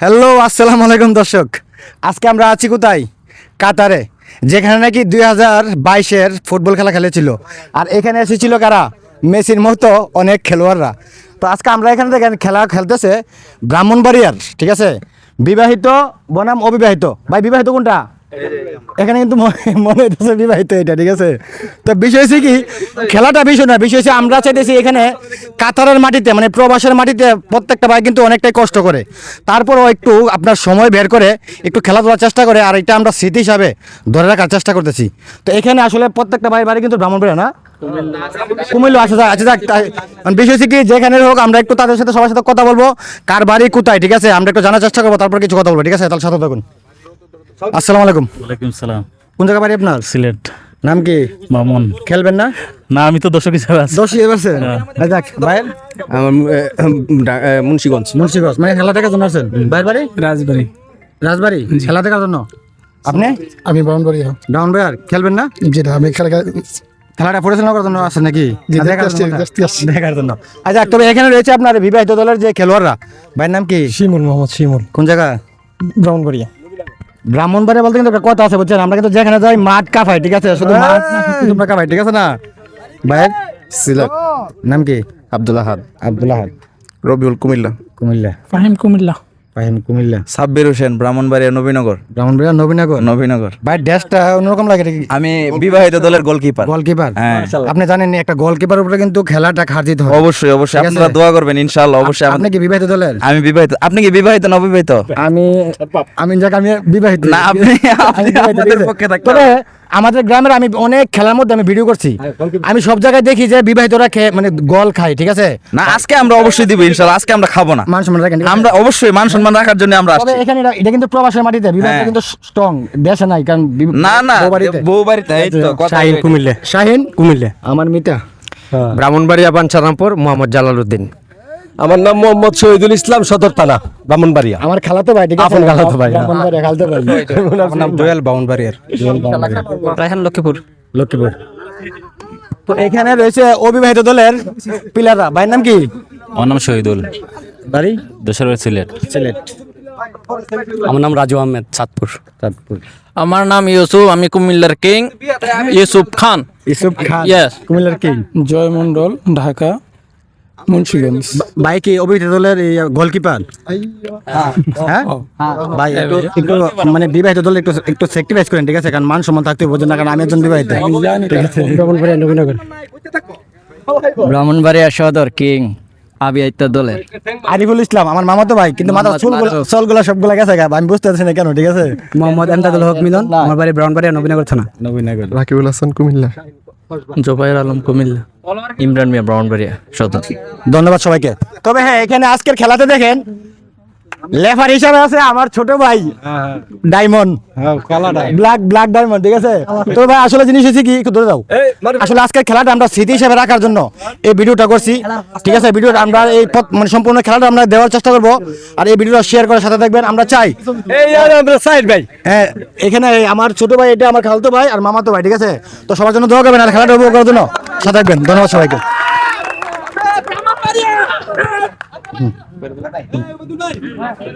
Hello, আসসালামু আলাইকুম দর্শক। আজকে আমরা আছি কোথায়? কাতারে, যেখানে নাকি দুই হাজার বাইশের ফুটবল খেলা খেলেছিল। আর এখানে এসেছিল কারা? মেসির মতো অনেক খেলোয়াড়রা। তো আজকে আমরা এখানে দেখেন খেলা খেলতেছে ব্রাহ্মণবাড়িয়ার, ঠিক আছে? বিবাহিত বনাম অবিবাহিত। ভাই, বিবাহিত কোনটা? এখানে কিন্তু মনে- হইতেছে বিবাহিত এটা, ঠিক আছে? তো বিষয় হচ্ছে কি, খেলাটা বিষয় না, বিষয় হচ্ছে আমরা চাইতেছি এখানে কাতারের মাটিতে মানে প্রবাসের মাটিতে প্রত্যেকটা ভাই কিন্তু অনেকটাই কষ্ট করে। তারপরও একটু আপনার সময় বের করে, একটু খেলাধুলার চেষ্টা করে, আর এটা আমরা স্মৃতি হিসাবে ধরে রাখার চেষ্টা করতেছি। তো এখানে আসলে প্রত্যেকটা ভাই বাড়ি কিন্তু ব্রাহ্মণবাড়িয়া না? কুমিল্লা আচ্ছা যাক আচ্ছা যাক তাই- মানে বিষয় হচ্ছে কি, যেখানে হোক আমরা একটু তাদের সাথে, সবার সাথে কথা বলব, কার বাড়ি কোথায়, ঠিক আছে? আমরা একটু জানার চেষ্টা করব, তারপর কিছু কথা বলব, ঠিক আছে? তাহলে সাথে থাকুন। আসসালামু আলাইকুম। ওয়ালাইকুম সালাম। কোন জায়গা বাড়ি আপনার? সিলেট। নাম কি? মামুন। খেলবেন না? না আমি তো দর্শক হিসাবে আছি। দশ ইয়ে পারছেন যাক ভাইয়ের? আমার মুন্সিগঞ্জ। মুন্সিগঞ্জ। মানে খেলা দেখার জন্য আছেন? ভাইয়ের বাড়ি? রাজবাড়ি। রাজবাড়ি? খেলা দেখার জন্য? আপনি? আমি ব্রাহ্মণবাড়িয়া ডাউন ভাইয়ার খেলবেন না? যেটা আমি খেলা খেলাটা পরিচালনা করার জন্য আছেন নাকি? দেখার জন্য? আচ্ছা তবে এখানে রয়েছে আপনার বিবাহিত দলের যে খেলোয়াড়রা। ভাইয়ের নাম কি? শিমুল মোহাম্মদ শিমুল। কোন জায়গা? ব্রাহ্মণবাড়িয়া ব্রাহ্মণবাড়ি বলতে কিন্তু একটা কথা আছে বুঝছেন? আমরা কিন্তু যেখানে যাই মাঠ কাফাই ঠিক আছে? শুধু মাঠ না, তোমরা কাফাই ঠিক আছে না? ভাই সিলেট। নাম কি? আব্দুল আহাদ। আব্দুল্লাহ রবিউল কুমিল্লা। কুমিল্লা। ফাহিম কুমিল্লা। ফাহিম কুমিল্লা। সাব্বির হোসেন ব্রাহ্মণবাড়িয়া নবীনগর। ব্রাহ্মণবাড়িয়া নবীনগর? নবীনগর। ভাই ড্যাশটা অন্যরকম লাগে এটা কি? আমি বিবাহিত দলের গোলকিপার গোলকিপার হ্যাঁ। আপনি জানেন একটা গোলকিপার উপরে কিন্তু খেলাটা খার্জিত হয়। অবশ্যই অবশ্যই। আপনারা দোয়া করবেন ইনশাআল্লাহ অবশ্যই। আপনি কি বিবাহিত দলের? আমি বিবাহিত আপনি কি বিবাহিত না অবিবাহিত আমি আমি যাক আমি বিবাহিত। না আপনি আমি আপনি আমাদের পক্ষে থাকতে। আমাদের গ্রামের আমি অনেক খেলার মধ্যে আমি ভিডিও করছি। আমি সব জায়গায় দেখি যে বিবাহিতরা খেয়ে মানে গোল খায় ঠিক আছে? না আজকে আমরা অবশ্যই দিব ইনশাআল্লাহ আজকে আমরা খাব না। মান সম্মান রাখেন আমরা অবশ্যই মান সম্মান রাখার জন্য আমরা আসছি। এখানে এটা- কিন্তু প্রবাসের মাটিতে হ্যাঁ। কিন্তু স্ট্রং দেশে নাই কারণ না না বউ বাড়িতে। এই তো কথা শাহিন। কুমিল্লা। শাহিন? কুমিল্লা। আমার মিতা। ব্রাহ্মণবাড়িয়া বাঞ্ছারামপুর মোহাম্মদ জালালউদ্দিন। আমার নাম মোহাম্মদ শহীদুল ইসলাম সদর থানা ব্রাহ্মণবাড়িয়া। আমার খালাতো ভাই ঠিক আছে? আপন খালাতো ভাই, হ্যাঁ। ব্রাহ্মণবাড়িয়া খালাতো ভাই। আমার নাম দোয়াল ব্রাহ্মণবাড়িয়ার। রায়হান লক্ষ্মীপুর। লক্ষ্মীপুর। তো এখানে রয়েছে অবিবাহিত দলের পিলাররা। ভাইয়ের নাম কি? আমার নাম শহীদুল। বাড়ি? বাড়ি সিলেট। সিলেট। আমার নাম রাজু আহমেদ চাঁদপুর। চাঁদপুর। আমার নাম ইউসুফ আমি কুমিল্লার কিং। ইউসুফ খান। ইউসুফ খান। Yes. কুমিল্লার কিং? জয় মন্ডল ঢাকা। মুন্সিগঞ্জ। ভাই কি অবিবাহিত দলের গোলকিপার। হ্যাঁ? ভাই একটু একটু মানে বিবাহিত দল একটু একটু স্যাক্রিফাইস করেন ঠিক আছে? কারণ মান সম্মান থাকতে বোঝেন না কারণ আমি একজন বিবাহিত। ব্রাহ্মণবাড়িয়া সদর কিং আবিয়াইত দলের। আরিফুল ইসলাম আমার মামা তো ভাই কিন্তু মাথা চুল চলগুলো সবগুলো গেছে গা আমি বুঝতে পারছি না কেন ঠিক আছে? মোহাম্মদ এমদাদুল হক মিলন আমার বাড়ি ব্রাহ্মণবাড়িয়া নবীনগর থানা। নবীনগর। রাকিবুল হাসান কুমিল্লা। জোবাইর আলম কুমিল্লা। ইমরান মিয়া ব্রাউনবাড়িয়া সদর। ধন্যবাদ সবাইকে। তবে হ্যাঁ এখানে আজকের খেলাতে দেখেন লেফার হিসাবে আছে আমার ছোট ভাই ডায়মন্ড ব্ল্যাক ব্ল্যাক ডায়মন্ড ঠিক আছে? তো ভাই আসলে জিনিস হচ্ছে কি একটু ধরে দাও। আসলে আজকের খেলাটা আমরা স্মৃতি হিসাবে রাখার জন্য এই ভিডিওটা করছি। ঠিক আছে ভিডিওটা আমরা এই মানে সম্পূর্ণ খেলাটা আমরা দেওয়ার চেষ্টা করব। আর এই ভিডিওটা শেয়ার করার সাথে দেখবেন আমরা চাই। সাইড ভাই। হ্যাঁ এখানে আমার ছোট ভাই এটা আমার খালতো ভাই আর মামাতো ভাই ঠিক আছে? তো সবার জন্য দোয়া করবেন আর খেলাটা উপভোগ করার জন্য। সাথে থাকবেন। ধন্যবাদ সবাইকে। Parabéns. Parabéns. É,